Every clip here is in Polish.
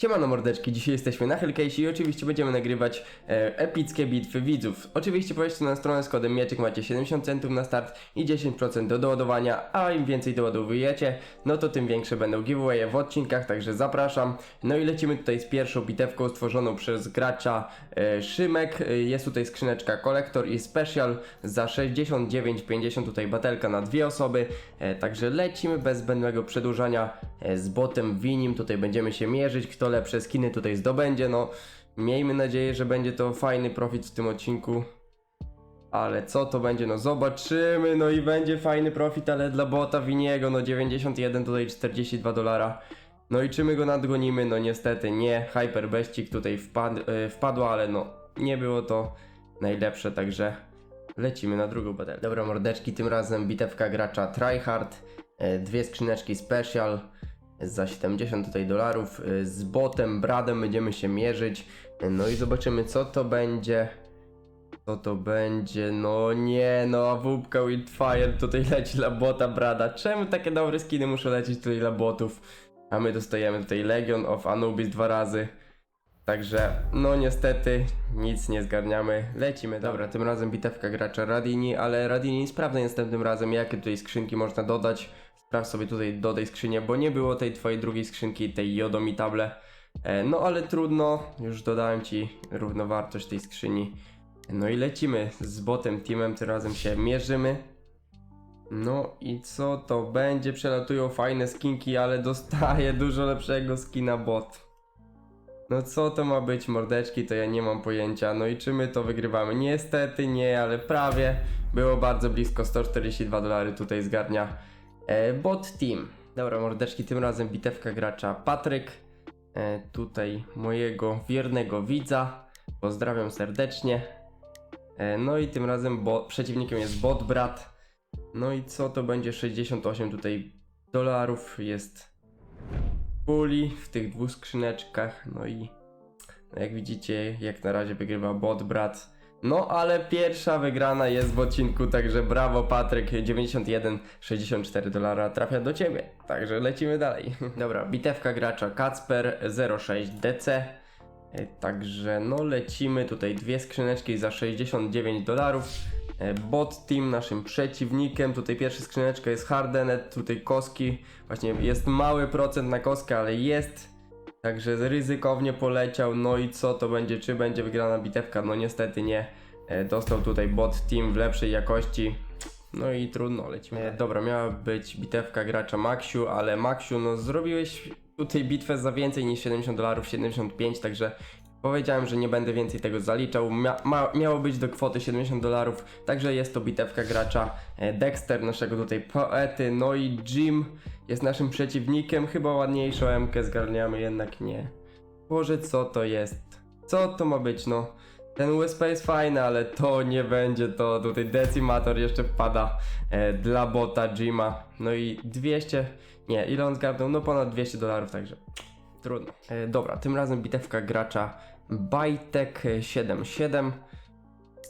Siemano mordeczki, dzisiaj jesteśmy na Hellcase i oczywiście będziemy nagrywać e, epickie bitwy widzów. Oczywiście powiedzcie na stronę z kodem mieczyk macie 70 centów na start i 10% do doładowania, a im więcej doładowujecie, no to tym większe będą giveawaye w odcinkach, także zapraszam. No i lecimy tutaj z pierwszą bitewką stworzoną przez gracza e, Szymek. E, Jest tutaj skrzyneczka kolektor i special za 69,50 tutaj batelka na dwie osoby, e, także lecimy bez zbędnego przedłużania e, z botem Winim, tutaj będziemy się mierzyć, kto lepsze skiny tutaj zdobędzie, no miejmy nadzieję, że będzie to fajny profit w tym odcinku. Ale co to będzie? No zobaczymy, no i będzie fajny profit, ale dla bota Winiego, no 91 tutaj 42 dolara. No i czy my go nadgonimy? No niestety nie. Hyper Beścik tutaj wpad, e, wpadła, ale no nie było to najlepsze, także lecimy na drugą baterię. Dobra mordeczki, tym razem bitewka gracza Tryhard, e, dwie skrzyneczki special za 70 tutaj dolarów. e, Z botem Bradem będziemy się mierzyć. e, No i zobaczymy co to będzie. Co to będzie? No nie, no AWP Wildfire tutaj leci dla bota Brada. Czemu takie dobre skiny muszą lecieć tutaj dla botów? A my dostajemy tutaj Legion of Anubis dwa razy. Także, no niestety, nic nie zgarniamy. Lecimy. Dobra, tym razem bitewka gracza Radini, ale Radini sprawdzaj następnym razem, jakie tutaj skrzynki można dodać. Sprawdź sobie tutaj, dodaj skrzynię, bo nie było tej twojej drugiej skrzynki, tej Jodomitable. E, no ale trudno, już dodałem ci równowartość tej skrzyni. No i lecimy z botem teamem, tym razem się mierzymy. No i co to będzie? Przelatują fajne skinki, ale dostaję dużo lepszego skina bot. No co to ma być mordeczki, to ja nie mam pojęcia. No i czy my to wygrywamy? Niestety nie, ale prawie. Było bardzo blisko, 142 dolary tutaj zgarnia bot team. Dobra mordeczki, tym razem bitewka gracza Patryk. E, tutaj mojego wiernego widza. Pozdrawiam serdecznie. E, no i tym razem bo, przeciwnikiem jest bot brat. No i co to będzie 68 tutaj dolarów jest puli w tych dwóch skrzyneczkach. No i no jak widzicie, jak na razie wygrywa bot brat. No ale pierwsza wygrana jest w odcinku, także brawo Patryk, 91,64 dolara trafia do ciebie. Także lecimy dalej. Dobra, bitewka gracza Kacper 06 DC. E, Także no lecimy tutaj dwie skrzyneczki za 69 dolarów. E, Bot team naszym przeciwnikiem. Tutaj pierwsza skrzyneczka jest Hardenet, tutaj koski. Właśnie jest mały procent na koskę, ale jest. Także ryzykownie poleciał. No i co to będzie? Czy będzie wygrana bitewka? No niestety nie. E, Dostał tutaj bot team w lepszej jakości. No i trudno, lecimy. Dobra, miała być bitewka gracza Maxiu, ale Maxiu, no zrobiłeś tutaj bitwę za więcej niż 70 dolarów, 75, także powiedziałem, że nie będę więcej tego zaliczał. Mia miało być do kwoty 70 dolarów, także jest to bitewka gracza e, Dexter, naszego tutaj poety, no i Jim jest naszym przeciwnikiem. Chyba ładniejszą MK zgarniamy, jednak nie. Boże, co to jest? Co to ma być, no? Ten USP jest fajny, ale to nie będzie to. Tutaj Decimator jeszcze wpada e, dla bota Jima. No i 200, nie, ile on zgarnął? No ponad 200 dolarów, także trudno. E, dobra, tym razem bitewka gracza Bajtek 77.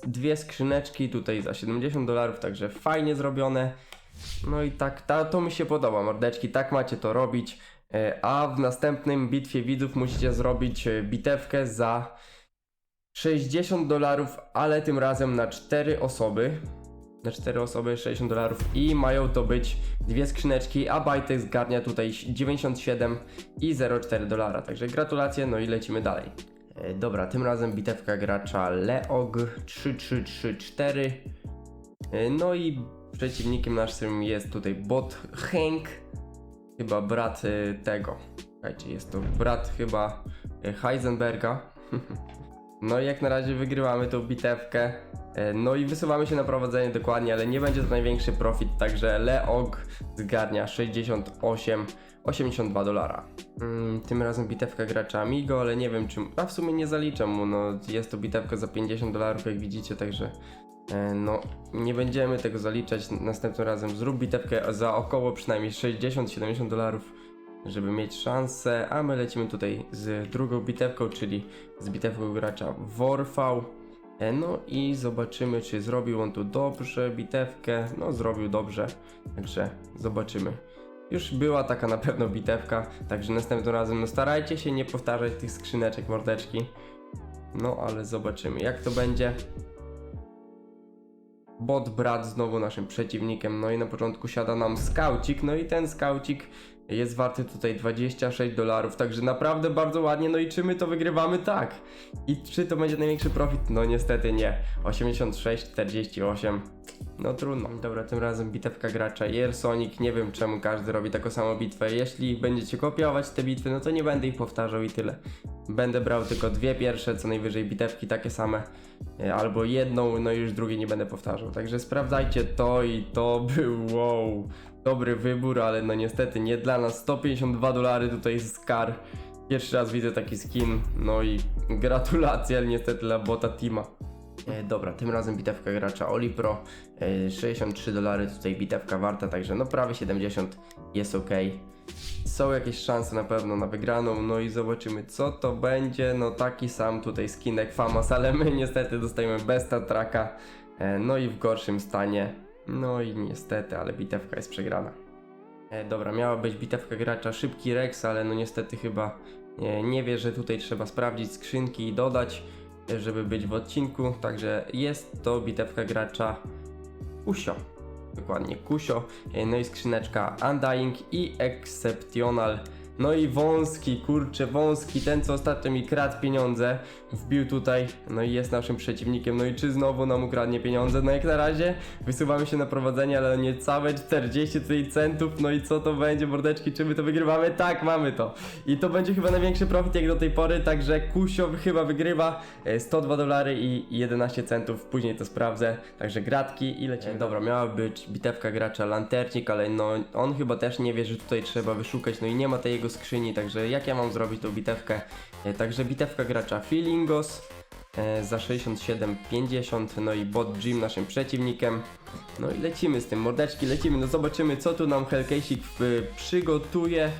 Dwie skrzyneczki tutaj za 70 dolarów, także fajnie zrobione. No i tak, ta, to mi się podoba, mordeczki, tak macie to robić. E, a w następnym bitwie widzów musicie zrobić e, bitewkę za 60 dolarów, ale tym razem na 4 osoby. Na 4 osoby 60 dolarów i mają to być dwie skrzyneczki, a Bajtek zgarnia tutaj 97 i 0,4 dolara. Także gratulacje, no i lecimy dalej. E, Dobra, tym razem bitewka gracza Leog 3334. E, No i przeciwnikiem naszym jest tutaj bot Hank. Chyba brat e, tego. Słuchajcie, jest to brat chyba e, Heisenberga. No i jak na razie wygrywamy tą bitewkę. E, No i wysuwamy się na prowadzenie dokładnie, ale nie będzie to największy profit, także Leog zgarnia 68 82 dolara. Mm, tym razem bitewka gracza Amigo, ale nie wiem czy... A w sumie nie zaliczam mu, no jest to bitewka za 50 dolarów jak widzicie, także... e, No, nie będziemy tego zaliczać. Następnym razem zrób bitewkę za około przynajmniej 60-70 dolarów, żeby mieć szansę. A my lecimy tutaj z drugą bitewką, czyli z bitewką gracza Warfał. E, No i zobaczymy, czy zrobił on tu dobrze bitewkę. No, zrobił dobrze, także zobaczymy. już była taka na pewno bitewka, także następnym razem no starajcie się nie powtarzać tych skrzyneczek mordeczki. No ale zobaczymy jak to będzie. Bot brat znowu naszym przeciwnikiem, no i na początku siada nam skaucik, no i ten skaucik jest warty tutaj 26 dolarów, także naprawdę bardzo ładnie, no i czy my to wygrywamy? Tak. I czy to będzie największy profit? No niestety nie. 86, 48. No trudno. Dobra, tym razem bitewka gracza Air Sonic. Nie wiem czemu każdy robi taką samą bitwę. Jeśli będziecie kopiować te bitwy, no to nie będę ich powtarzał i tyle. Będę brał tylko dwie pierwsze, co najwyżej bitewki takie same. E, Albo jedną, no i już drugiej nie będę powtarzał. Także sprawdzajcie to i to był wow. Dobry wybór, ale no niestety nie dla nas. 152 dolary tutaj z kar. Pierwszy raz widzę taki skin, no i gratulacje, ale niestety dla bota Tima. E, dobra, tym razem bitewka gracza Oli Pro. E, 63 dolary tutaj bitewka warta, także no prawie 70 jest ok. Są jakieś szanse na pewno na wygraną, no i zobaczymy co to będzie. No taki sam tutaj skinek Famas, ale my niestety dostajemy bez traka. E, no i w gorszym stanie. No i niestety, ale bitewka jest przegrana. Dobra, miała być bitewka gracza szybki Rex, ale no niestety chyba nie, wie, że tutaj trzeba sprawdzić skrzynki i dodać, żeby być w odcinku. Także jest to bitewka gracza Kusio. Dokładnie Kusio. No i skrzyneczka Undying i Exceptional. No i wąski, kurczę, wąski, ten co ostatnio mi kradł pieniądze, wbił tutaj, no i jest naszym przeciwnikiem, no i czy znowu nam ukradnie pieniądze? No jak na razie wysuwamy się na prowadzenie, ale niecałe 40 tutaj centów, no i co to będzie, mordeczki, czy my to wygrywamy? Tak, mamy to. I to będzie chyba największy profit jak do tej pory, także Kusio chyba wygrywa e, 102 dolary i 11 centów, później to sprawdzę, także gratki i lecimy. Dobra, miała być bitewka gracza Lanternik, ale no on chyba też nie wie, że tutaj trzeba wyszukać, no i nie ma tej jego skrzyni, także jak ja mam zrobić tą bitewkę? E, Także bitewka gracza Feelingos e, za 67,50, no i bot Jim naszym przeciwnikiem. No i lecimy z tym, mordeczki, lecimy, no zobaczymy co tu nam Hellcase'ik y, przygotuje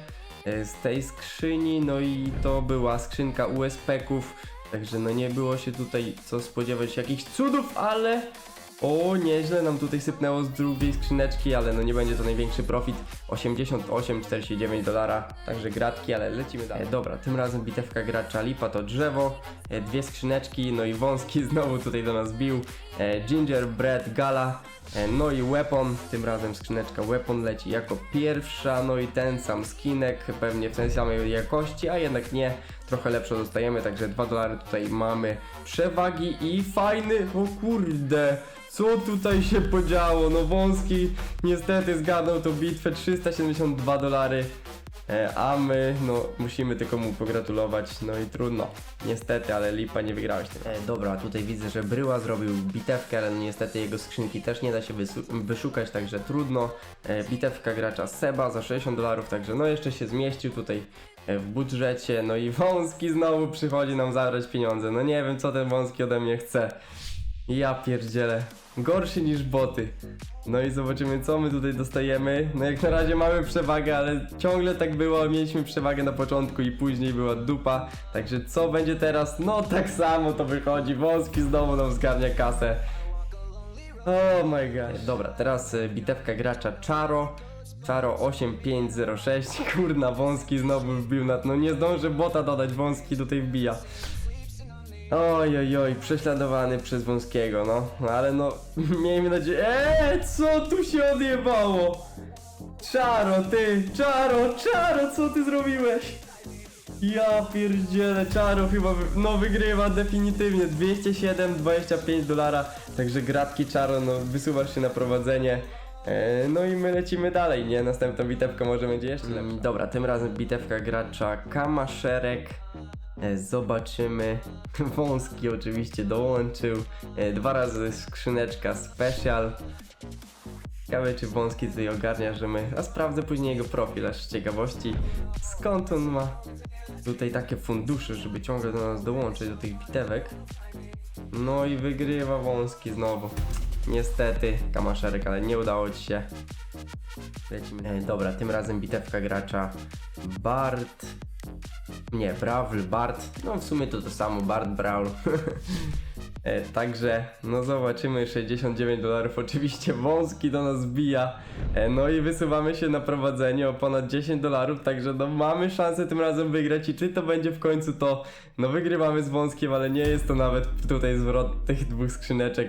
e, z tej skrzyni, no i to była skrzynka USP-ków, także no nie było się tutaj co spodziewać jakichś cudów, ale o, nieźle nam tutaj sypnęło z drugiej skrzyneczki, ale no nie będzie to największy profit. 88,49 dolara, także gratki, ale lecimy dalej. E, dobra, tym razem bitewka gracza Lipa to drzewo, e, dwie skrzyneczki, no i wąski znowu tutaj do nas bił. E, Gingerbread Gala, no i Weapon, tym razem skrzyneczka Weapon leci jako pierwsza, no i ten sam skinek, pewnie w tej samej jakości, a jednak nie, trochę lepsze dostajemy, także 2 dolary tutaj mamy przewagi i fajny, o kurde, co tutaj się podziało? No wąski niestety zgadnął tą bitwę 372 dolary. E, a my, no, musimy tylko mu pogratulować, no i trudno. Niestety, ale lipa nie wygrałeś tym. E, dobra, tutaj widzę, że Bryła zrobił bitewkę, ale no niestety jego skrzynki też nie da się wyszukać, także trudno. E, bitewka gracza Seba za 60 dolarów, także no jeszcze się zmieścił tutaj e, w budżecie, no i wąski znowu przychodzi nam zabrać pieniądze. No nie wiem, co ten wąski ode mnie chce. Ja pierdzielę. Gorszy niż boty. No i zobaczymy co my tutaj dostajemy. No jak na razie mamy przewagę, ale ciągle tak było. Mieliśmy przewagę na początku i później była dupa. Także co będzie teraz? No tak samo to wychodzi. Wąski znowu nam zgarnia kasę. Oh my god. Dobra, teraz e, bitewka gracza Charo. Charo 8506. Kurna, wąski znowu wbił na... No nie zdążę bota dodać, wąski tutaj wbija. Oj, oj, oj, prześladowany przez wąskiego, no. No ale no, miejmy nadzieję. Eee, co tu się odjebało? Czaro, ty, czaro, czaro, co ty zrobiłeś? Ja pierdzielę, czaro chyba, wy, no wygrywa definitywnie, 207,25 dolara, także gratki czaro, no wysuwasz się na prowadzenie. E, No i my lecimy dalej, nie? Następna bitewka może będzie jeszcze lepsza. Dobra, tym razem bitewka gracza Kamaszerek. E, Zobaczymy. Wąski oczywiście dołączył. E, Dwa razy skrzyneczka special. Ciekawe czy wąski tutaj ogarnia, że my. A sprawdzę później jego profil, aż z ciekawości. Skąd on ma tutaj takie fundusze, żeby ciągle do nas dołączyć do tych bitewek. No i wygrywa wąski znowu. Niestety, kamaszerek, ale nie udało ci się. Lecimy. E, dobra, tym razem bitewka gracza Bart. Nie, Brawl, Bart. No w sumie to to samo, Bart, Brawl. E, także, no zobaczymy, 69 dolarów, oczywiście wąski do nas bija, e, no i wysuwamy się na prowadzenie o ponad 10 dolarów, także no mamy szansę tym razem wygrać. I czy to będzie w końcu to, no wygrywamy z wąskiem, ale nie jest to nawet tutaj zwrot tych dwóch skrzyneczek,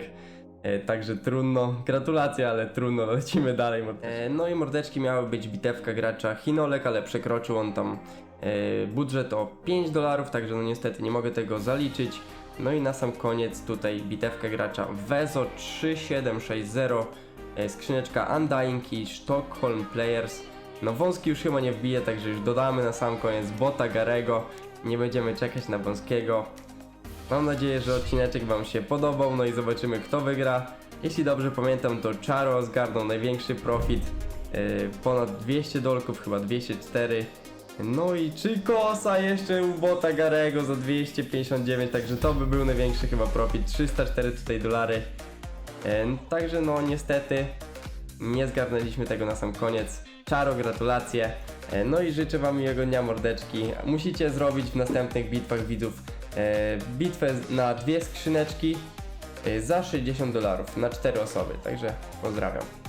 e, także trudno, gratulacje, ale trudno, lecimy dalej. E, no i mordeczki miały być bitewka gracza Chinolek, ale przekroczył on tam e, budżet o 5 dolarów, także no niestety nie mogę tego zaliczyć. No i na sam koniec tutaj bitewka gracza Vezo 3760, e, skrzyneczka Undying i Stockholm Players. No wąski już chyba nie wbije, także już dodamy na sam koniec bota Garego. Nie będziemy czekać na wąskiego. Mam nadzieję, że odcineczek Wam się podobał, no i zobaczymy kto wygra. Jeśli dobrze pamiętam, to Charo zgarnął największy profit, e, ponad 200 dolków, chyba 204. No i czy kosa jeszcze u bota Garego za 259, także to by był największy chyba profit, 304 tutaj dolary. E, Także no niestety nie zgarnęliśmy tego na sam koniec. Czaro, gratulacje. E, No i życzę Wam miłego dnia mordeczki. Musicie zrobić w następnych bitwach widzów bitwę na dwie skrzyneczki e, za 60 dolarów na cztery osoby. Także pozdrawiam.